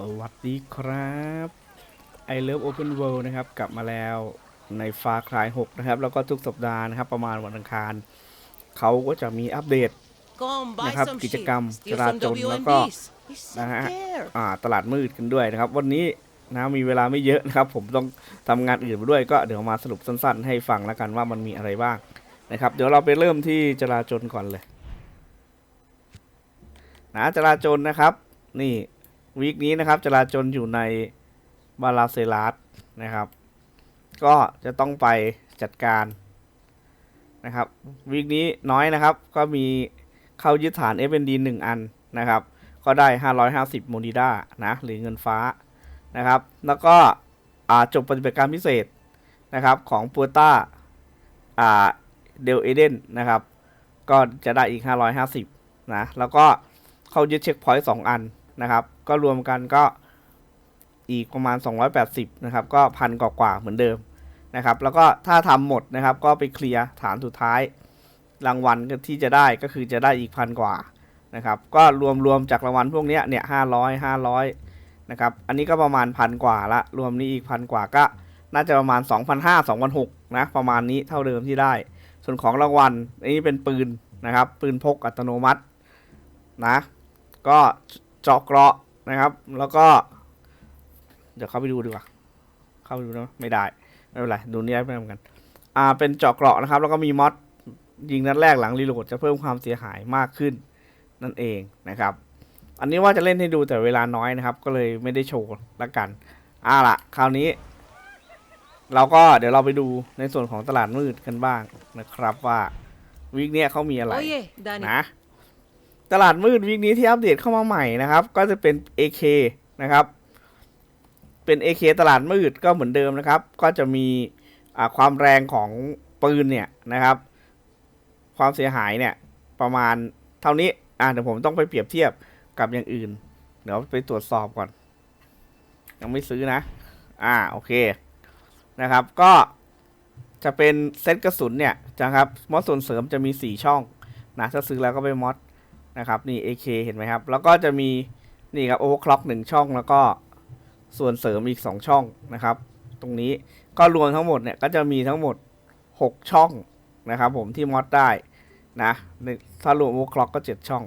สวัสดีครับ I Love Open World นะครับ กลับมาแล้วในฟาคลาย6นะครับ แล้วก็ทุกสัปดาห์นะครับ ประมาณวันอังคาร เขาก็จะมีอัปเดต Go and buy นะครับ some กิจ shit. กรรม Steal จรา some จรแล้วก็ WMBs. He's so นะฮะ there. อ่าตลาดมืดกันด้วยนะครับ วันนี้นะมีเวลาไม่เยอะนะครับ ผมต้องทำงานอื่นไปด้วย ก็เดี๋ยวมาสรุปสั้นๆ ให้ฟังแล้วกันว่ามันมีอะไรบ้างนะครับ เดี๋ยวเราไปเริ่มที่จราจรก่อนเลยนะจราจรนะครับ นี่ วีคนี้นะครับจราจรอยู่ในบาลาเซลัสนะครับ ก็จะต้องไปจัดการนะครับวีคนี้น้อยนะครับ ก็มีเข้ายึดฐาน FND 1อันนะครับ ก็ได้ 550โมนิด้านะหรือเงินฟ้านะครับ แล้วก็จบปฏิบัติการพิเศษนะครับของปัวต้าอ่าเดลเอเดนนะครับ ก็จะได้อีก 550นะแล้วก็เข้ายึดเช็คพอยต์2อันนะครับ ก็รวมกันก็อีกประมาณ 280 นะครับ ก็พันกว่าๆเหมือนเดิมนะครับ แล้วก็ถ้าทำหมดนะครับ ก็ไปเคลียร์ฐานสุดท้าย รางวัลที่จะได้ก็คือจะได้อีกพันกว่านะครับ ก็รวมรวมจากรางวัลพวกเนี้ยเนี่ยห้าร้อยห้าร้อยนะครับ อันนี้ก็ประมาณพันกว่าละ รวมนี้อีกพันกว่าก็น่าจะประมาณ 2 5 0 0 2 6 0 0นะ ประมาณนี้เท่าเดิมที่ได้ ส่วนของรางวัลอันนี้เป็นปืนนะครับ ปืนพกอัตโนมัตินะ ก็เจาะเกราะ นะครับ แล้วก็ เดี๋ยวเข้าไปดูดีกว่า เข้าไปดูนะไม่ได้ ไม่เป็นไร ดูนี่ได้ไม่เหมือนกัน อ่า เป็นเจาะเกราะนะครับ แล้วก็มีมอดยิงนัดแรกหลังรีโหลดจะเพิ่มความเสียหายมากขึ้นนั่นเองนะครับ อันนี้ว่าจะเล่นให้ดูแต่เวลาน้อยนะครับ ก็เลยไม่ได้โชว์ละกันอ่าละคราวนี้ เราก็เดี๋ยวเราไปดูในส่วนของตลาดมืดกันบ้างนะครับว่า วีคเนี้ยเขามีอะไร Oye, Danny. นะ ตลาดมืดวีคนี้ที่อัปเดตเข้ามาใหม่นะครับ ก็จะเป็น AK นะครับ เป็น AK ตลาดมืดก็เหมือนเดิมนะครับ ก็จะมีความแรงของปืนเนี่ยนะครับ ความเสียหายเนี่ยประมาณเท่านี้อ่าเดี๋ยวผมต้องไปเปรียบเทียบกับอย่างอื่น เดี๋ยวไปตรวจสอบก่อน ยังไม่ซื้อนะ อ่าโอเคนะครับ ก็จะเป็นเซตกระสุนเนี่ยนะครับมอดส่วนเสริมจะมี 4 ช่องนะถ้าซื้อแล้วก็ไปมอด นะครับนี่ AK เห็นไหมครับ แล้วก็จะมีนี่ครับโอเวอร์คล็อกหนึ่งช่องแล้วก็ส่วนเสริมอีก 2 ช่องนะครับ ตรงนี้ก็รวมทั้งหมดเนี่ยก็จะมีทั้งหมด 6 ช่องนะครับผมที่มอดได้นะถ้ารวมโอเวอร์คล็อกก็ 7 ช่อง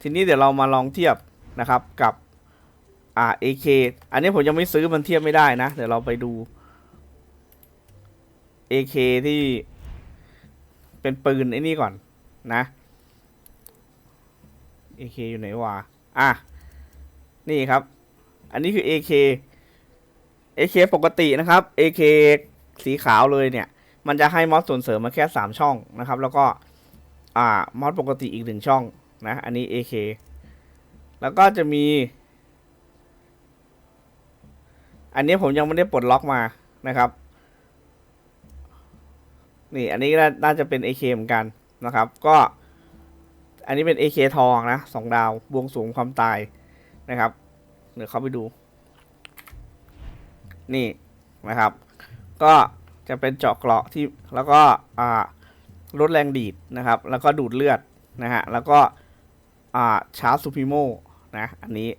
ทีนี้เดี๋ยวเรามาลองเทียบนะครับกับอ่า AK อันนี้ผมยังไม่ซื้อมันเทียบไม่ได้นะ เดี๋ยวเราไปดู AK ที่เป็นปืนไอ้นี่ก่อนนะ AK อยู่ไหนวะอะ นี่ครับ อันนี้คือ AK AK ปกตินะครับ AK สีขาวเลยเนี่ย มันจะให้มอสส่วนเสริมมาแค่ 3 ช่องนะครับ แล้วก็ อ่ามอสปกติอีกหนึ่งช่องนะ อันนี้ AK แล้วก็จะมี อันนี้ผมยังไม่ได้ปลดล็อกมานะครับ นี่ อันนี้น่าน่าจะเป็น AK เหมือนกันนะครับ ก็ อันนี้เป็น AK ทองนะสองดาวบวงสูงความตายนะครับ เดี๋ยวเขาไปดู นี่นะครับ ก็จะเป็นเจาะเกราะที่แล้วก็อ่าลดแรงดีดนะครับ แล้วก็ดูดเลือดนะฮะแล้วก็อ่าชาร์จซูพิโมนะอันนี้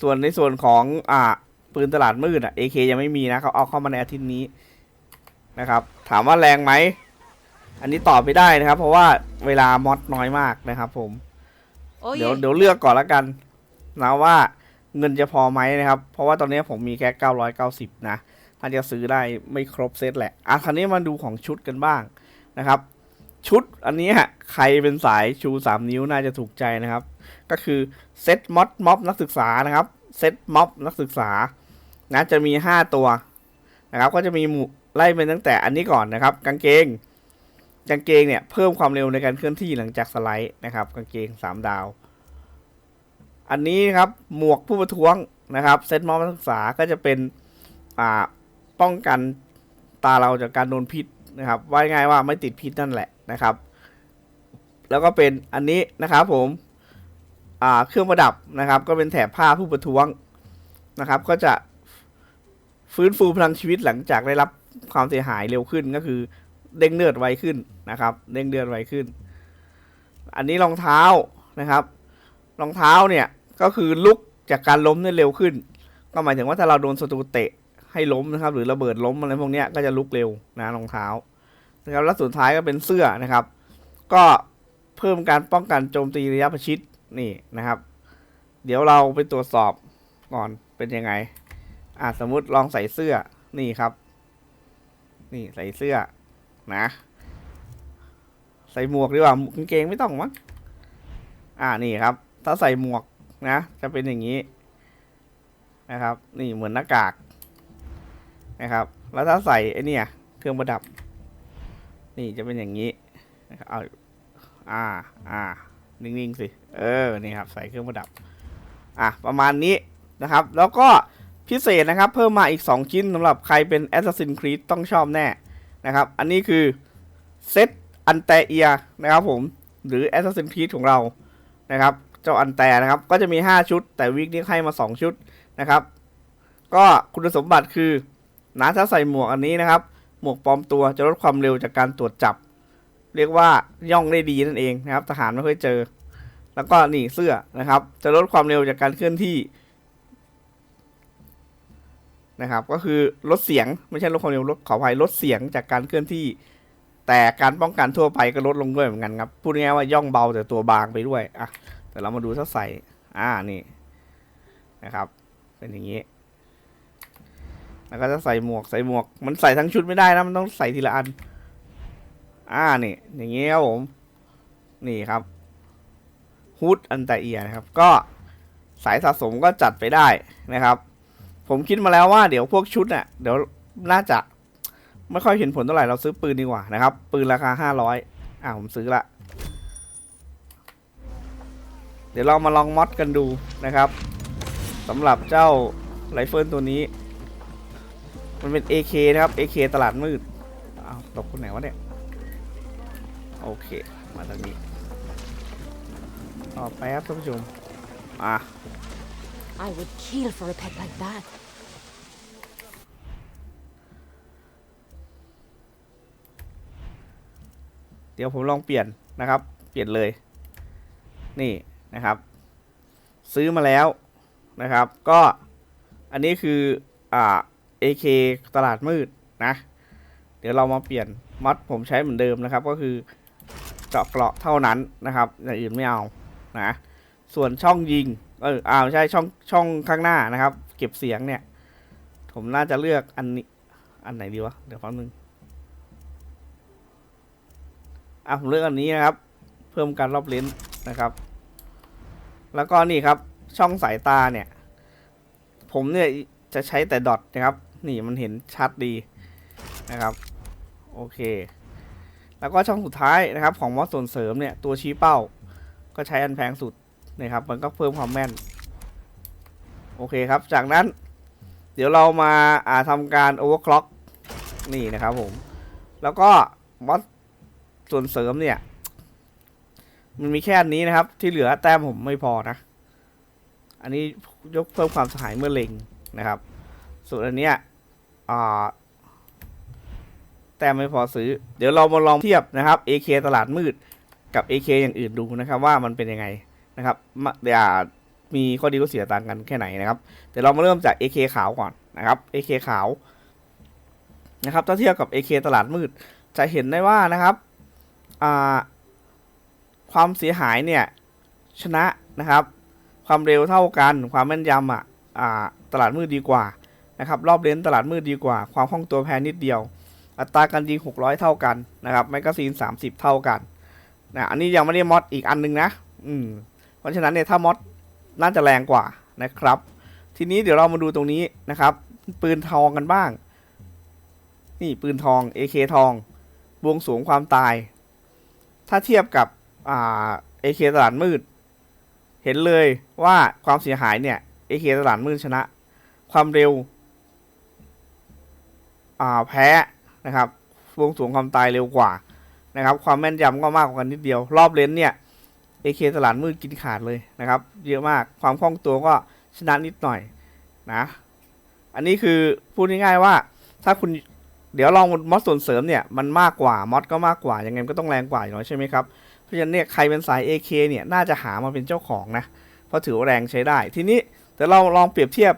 ส่วนในส่วนของอ่าปืนตลาดมืดอะ AK ยังไม่มีนะเขาเอาเข้ามาในอาทิตย์นี้นะครับ ถามว่าแรงไหม อันนี้ตอบไม่ได้นะครับ เพราะว่าเวลามอดน้อยมากนะครับ ผมเดี๋ยว Oye, เดี๋ยวเลือกก่อนละกันนะว่าเงินจะพอไหมนะครับ เพราะว่าตอนนี้ผมมีแค่ 990 นะถ้าจะซื้อได้ไม่ครบเซตแหละ อะคราวนี้มาดูของชุดกันบ้างนะครับ ชุดอันนี้ฮะใครเป็นสายชู 3 นิ้วน่าจะถูกใจนะครับ ก็คือเซตม็อดม็อบนักศึกษานะครับ เซตม็อบนักศึกษานะจะมี 5 ตัวนะครับ ก็จะมีหมู่ไล่เป็นตั้งแต่อันนี้ก่อนนะครับ กางเกง กางเกงเนี่ยเพิ่มความเร็วในการเคลื่อนที่หลังจากสไลด์นะครับกางเกง 3 ดาว อันนี้ครับหมวกผู้ประท้วงนะครับเซตมอบนักศึกษาก็จะเป็นอ่าป้องกันตาเราจากการโดนพิษนะครับว่าง่ายว่าไม่ติดพิษนั่นแหละนะครับ แล้วก็เป็นอันนี้นะครับผมอ่าเครื่องประดับนะครับ ก็เป็นแถบผ้าผู้ประท้วงนะครับ ก็จะฟื้นฟูพลังชีวิตหลังจากได้รับความเสียหายเร็วขึ้นก็คือ เด้งเลือดไวขึ้นนะครับ เด้งเลือดไวขึ้น อันนี้รองเท้านะครับ รองเท้าเนี่ยก็คือลุกจากการล้มเนี่เร็วขึ้น ก็หมายถึงว่าถ้าเราโดนศัตรูเตะให้ล้มนะครับ หรือระเบิดล้มอะไรพวกนี้ก็จะลุกเร็วนะรองเท้านะครับแล้วสุดท้ายก็เป็นเสื้อนะครับ ก็เพิ่มการป้องกันโจมตีระยะประชิดนี่นะครับ เดี๋ยวเราไปตรวจสอบก่อนเป็นยังไงอ่าสมมุติลองใส่เสื้อนี่ครับ นี่ใส่เสื้อ นะ ใส่หมวกดีกว่ากางเกงไม่ต้องมั้งอ่านี่ครับ ถ้าใส่หมวกนะ จะเป็นอย่างนี้ นะครับ นี่เหมือนหน้ากากนะครับ แล้วถ้าใส่ไอเนี่ย เครื่องประดับ นี่จะเป็นอย่างนี้นะครับเอาอ่าอ่านิ่งๆสิ เออ นี่ครับ ใส่เครื่องประดับ อะ ประมาณนี้นะครับ แล้วก็พิเศษนะครับ เพิ่มมาอีก 2 ชิ้นสำหรับใครเป็น Assassin's Creed ต้องชอบแน่ นะครับ อันนี้คือเซตอันแตเอียนะครับผมหรือ Assassin's Creed ของเรานะครับ เจ้าอันแตนะครับ ก็จะมี 5 ชุด แต่วีคนี้ให้มา 2 ชุดนะครับ ก็คุณสมบัติคือนะถ้าใส่หมวกอันนี้นะครับ หมวกปลอมตัวจะลดความเร็วจากการตรวจจับ เรียกว่าย่องได้ดีนั่นเองนะครับ ทหารไม่ค่อยเจอ แล้วก็นี่เสื้อนะครับ จะลดความเร็วจากการเคลื่อนที่ นะครับ ก็คือลดเสียงไม่ใช่ลดความเร็วลดขออภัยลดเสียงจากการเคลื่อนที่ แต่การป้องกันทั่วไปก็ลดลงด้วยเหมือนกันครับพูดง่ายว่าย่องเบาแต่ตัวบางไปด้วยอะแต่เรามาดูถ้าใส่อ่านี่นะครับ เป็นอย่างนี้ แล้วก็จะใส่หมวกใส่หมวก มันใส่ทั้งชุดไม่ได้นะมันต้องใส่ทีละอัน อ่านี่ อย่างนี้ครับผม นี่ครับฮูดอันตาเอียนะครับ ก็สายสะสมก็จัดไปได้นะครับ ผมคิดมาแล้วว่าเดี๋ยวพวกชุดเน่ะเดี๋ยวน่าจะไม่ค่อยเห็นผลเท่าไหร่เราซื้อปืนดีกว่านะครับ ปืนราคาห้าร้อยอ่าผมซื้อละ เดี๋ยวเรามาลองมอดกันดูนะครับสำหรับเจ้าไรเฟิลตัวนี้ มันเป็น AK นะครับ AK ตลาดมืดอ้าวตกคนไหนวะเนี่ยโอเค มาทางนี้ต่อไปครับท่านผู้ชมอะ I would kill for a pet like that. เดี๋ยวผมลองเปลี่ยนนะครับ เปลี่ยนเลย นี่นะครับ ซื้อมาแล้วนะครับ ก็อันนี้คืออ่า AK ตลาดมืดนะ เดี๋ยวเรามาเปลี่ยนมัดผมใช้เหมือนเดิมนะครับ ก็คือเจาะเกราะเท่านั้นนะครับอย่างอื่นไม่เอานะส่วนช่องยิง เอออ่าไม่ใช่ช่องช่องข้างหน้านะครับ เก็บเสียงเนี่ย ผมน่าจะเลือกอันนี้ อันไหนดีวะ เดี๋ยวแป๊บนึงอะผมเลือกอันนี้นะครับ เพิ่มการรอบเลนส์นะครับ แล้วก็นี่ครับ ช่องสายตาเนี่ย ผมเนี่ยจะใช้แต่ดอทนะครับ นี่มันเห็นชัดดีนะครับ โอเค แล้วก็ช่องสุดท้ายนะครับ ของมอสส่วนเสริมเนี่ย ตัวชี้เป้า ก็ใช้อันแพงสุด นะครับ มันก็เพิ่มความแม่น โอเคครับ จากนั้น เดี๋ยวเรามาอ่าทำการโอเวอร์คล็อกนี่นะครับผม แล้วก็มอสส่วนเสริมเนี่ย มันมีแค่อันนี้นะครับ ที่เหลือแต้มผมไม่พอนะ อันนี้ยกเพิ่มความสหายเมื่อเล็งนะครับ ส่วนอันเนี้ยอ่าแต้มไม่พอซื้อ เดี๋ยวเรามาลองเทียบนะครับ AK ตลาดมืดกับ AK อย่างอื่นดูนะครับ ว่ามันเป็นยังไง นะครับเดี๋ยวมีข้อดีข้อเสียต่างกันแค่ไหนนะครับเดี๋ยวเรามาเริ่มจาก AK ขาวก่อนนะครับ AK ขาวนะครับถ้าเทียบกับ AK ตลาดมืด จะเห็นได้ว่านะครับความเสียหายเนี่ยชนะนะครับ ความเร็วเท่ากัน ความแม่นยำอะอ่าตลาดมืดดีกว่านะครับ รอบเลนตลาดมืดดีกว่า ความคล่องตัวแพ้นิดเดียว อัตราการยิง 600 เท่ากันนะครับแมกกาซีน 30 เท่ากันนะอันนี้ยังไม่ได้มอดอีกอันนึงนะ อืม เพราะฉะนั้นเนี่ยถ้ามอดน่าจะแรงกว่านะครับ ทีนี้เดี๋ยวเรามาดูตรงนี้นะครับ ปืนทองกันบ้าง นี่ปืนทอง AK ทอง บวงสวงความตาย ถ้าเทียบกับอ่า AK ตลาดมืด เห็นเลยว่าความเสียหายเนี่ย AK ตลาดมืดชนะ ความเร็วอ่าแพ้นะครับ บวงสวงความตายเร็วกว่านะครับ ความแม่นยำก็มากกว่ากันนิดเดียว รอบเลนเนี่ย AK ตลาดมืดกินขาดเลยนะครับ เยอะมากความคล่องตัวก็ชนะนิดหน่อยนะ อันนี้คือพูดง่ายๆว่าถ้าคุณเดี๋ยวลองมอสส่วนเสริมเนี่ยมันมากกว่ามอสก็มากกว่ายังไงก็ต้องแรงกว่าอยู่แล้วใช่ไหมครับเพราะฉะนั้นเนี่ยใครเป็นสาย AK เนี่ยน่าจะหามาเป็นเจ้าของนะเพราะถือว่าแรงใช้ได้ ทีนี้เดี๋ยวเราลองเปรียบเทียบ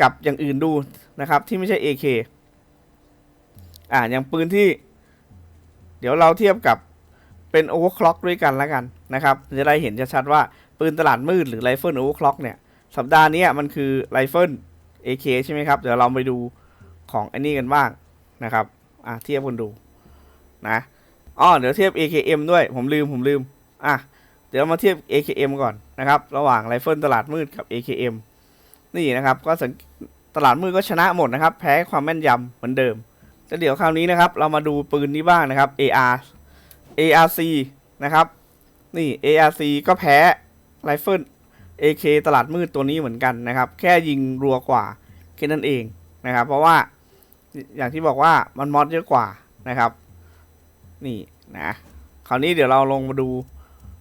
กับอย่างอื่นดูนะครับที่ไม่ใช่ AK อ่าอย่างปืนที่ เดี๋ยวเราเทียบกับ เป็นโอเวอร์คล็อกด้วยกันแล้วกันนะครับจะได้เห็นชัดๆว่าปืนตลาดมืดหรือไรเฟิลโอเวอร์คล็อกเนี่ยสัปดาห์นี้มันคือไรเฟิล AK ใช่ไหมครับ เดี๋ยวเราไปดูของอันนี้กันบ้างนะครับอะเทียบกันดูนะอ๋อเดี๋ยวเทียบ AKM ด้วยผมลืมผมลืมอะเดี๋ยวมาเทียบ AKM ก่อนนะครับระหว่างไรเฟิลตลาดมืดกับ AKM นี่นะครับก็สังตลาดมืดก็ชนะหมดนะครับ แพ้ความแม่นยำเหมือนเดิมแล้วเดี๋ยวคราวนี้นะครับ เรามาดูปืนนี้บ้างนะครับ AR ARC นะครับ นี่ ARC ก็แพ้ไรเฟิล AK ตลาดมืดตัวนี้เหมือนกันนะครับ แค่ยิงรัวกว่าแค่นั้นเองนะครับ เพราะว่าอย่างที่บอกว่ามันมอดเยอะกว่านะครับ นี่นะคราวนี้เดี๋ยวเราลงมาดู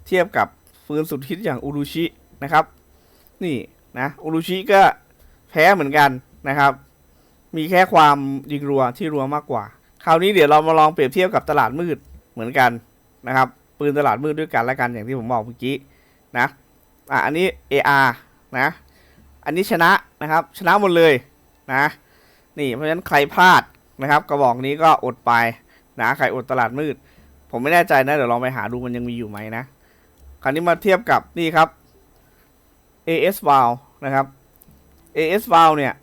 เทียบกับฟืนสุดฮิตอย่างอูรุชินะครับ นี่นะอูรุชิก็แพ้เหมือนกันนะครับ มีแค่ความยิงรัวที่รัวมากกว่า คราวนี้เดี๋ยวเรามาลองเปรียบเทียบกับตลาดมืด เหมือนกันนะครับ ปืนตลาดมืดด้วยกันและกันอย่างที่ผมบอกเมื่อกี้นะอะอันนี้ AR นะ อันนี้ชนะนะครับ ชนะหมดเลยนะ นี่เพราะฉะนั้นใครพลาดนะครับกระบอกนี้ก็อดไปนะใครอดตลาดมืด ผมไม่แน่ใจนะเดี๋ยวลองไปหาดูมันยังมีอยู่ไหมนะ คราวนี้มาเทียบกับนี่ครับ AS v a l นะครับ AS v a l เนี่ย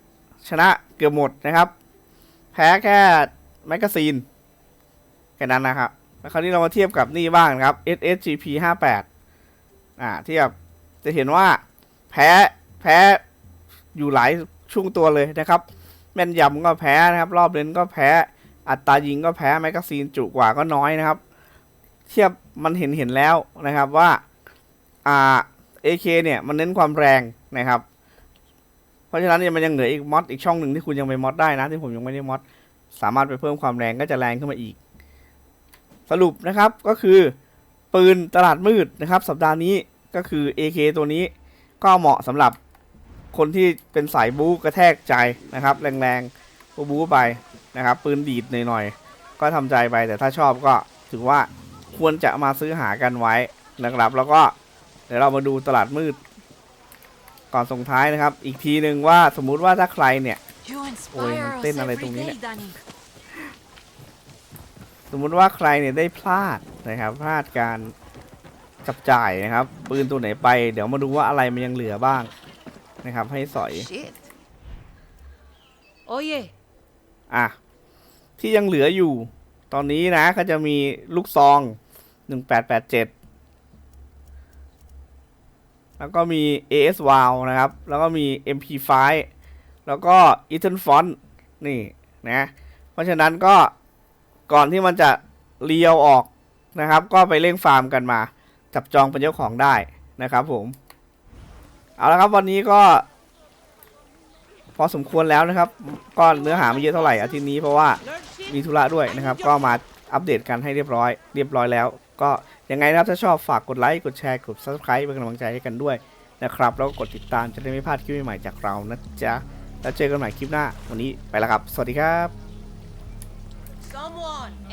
ชนะเกือบหมดนะครับ แพ้แค่แมกกาซีนแค่นั้นนะครับ แล้วคราวนี้เรามาเทียบกับนี่บ้างครับ SSGP 58อ่าเทียบจะเห็นว่าแพ้แพ้อยู่หลายช่วงตัวเลยนะครับ แม่นยำก็แพ้นะครับ รอบเลนก็แพ้ อัตรายิงก็แพ้แมกกาซีนจุกว่าก็น้อยนะครับ เทียบมันเห็นเห็นแล้วนะครับว่าอ่า AK เนี่ยมันเน้นความแรงนะครับ เพราะฉะนั้นเนี่ยมันยังเหลืออีกมอดอีกช่องหนึ่งที่คุณยังไปมอดได้นะที่ผมยังไม่ได้มอดสามารถไปเพิ่มความแรงก็จะแรงขึ้นมาอีก สรุปนะครับก็คือปืนตลาดมืดนะครับ สัปดาห์นี้ก็คือ AK ตัวนี้ก็เหมาะสำหรับคนที่เป็นสายบู๊กระแทกใจนะครับ แรงๆบู๊บู๊ไปนะครับ ปืนดีดหน่อยๆก็ทำใจไปแต่ถ้าชอบก็ถือว่าควรจะมาซื้อหากันไว้นะครับ แล้วก็เดี๋ยวเรามาดูตลาดมืด ก่อนส่งท้ายนะครับ อีกทีหนึ่งว่าสมมุติว่าถ้าใครเนี่ย You Ôi, inspire us tên là này every tụi mình day, đấy. Danny. สมมุติว่าใครเนี่ยได้พลาดนะครับ พลาดการจับจ่ายนะครับปืนตัวไหนไปเดี๋ยวมาดูว่าอะไรมันยังเหลือบ้างนะครับ ให้สอย Shit. Oye, อะที่ยังเหลืออยู่ ตอนนี้นะก็จะมีลูกซอง1887แล้วก็มี AS w o w นะครับ แล้วก็มี MP5 แล้วก็ e t h e n Font นี่นะ เพราะฉะนั้นก็ ก่อนที่มันจะเลี้ยวออกนะครับ ก็ไปเร่งฟาร์มกันมา จับจองเป็นเจ้าของได้นะครับผม เอาละครับวันนี้ก็ พอสมควรแล้วนะครับ ก็เนื้อหาไม่เยอะเท่าไหร่อาทิตย์นี้เพราะว่ามีธุระด้วยนะครับ ก็มาอัปเดตกันให้เรียบร้อย เรียบร้อยแล้ว ก็ยังไงนะครับถ้าชอบฝากกดไลค์กดแชร์กด subscribe เป็นกำลังใจให้กันด้วยนะครับ แล้วก็กดติดตามจะได้ไม่พลาดคลิปใหม่ๆจากเรานะจ๊ะแล้วเจอกันใหม่คลิปหน้า วันนี้ไปแล้วครับ สวัสดีครับ Someone!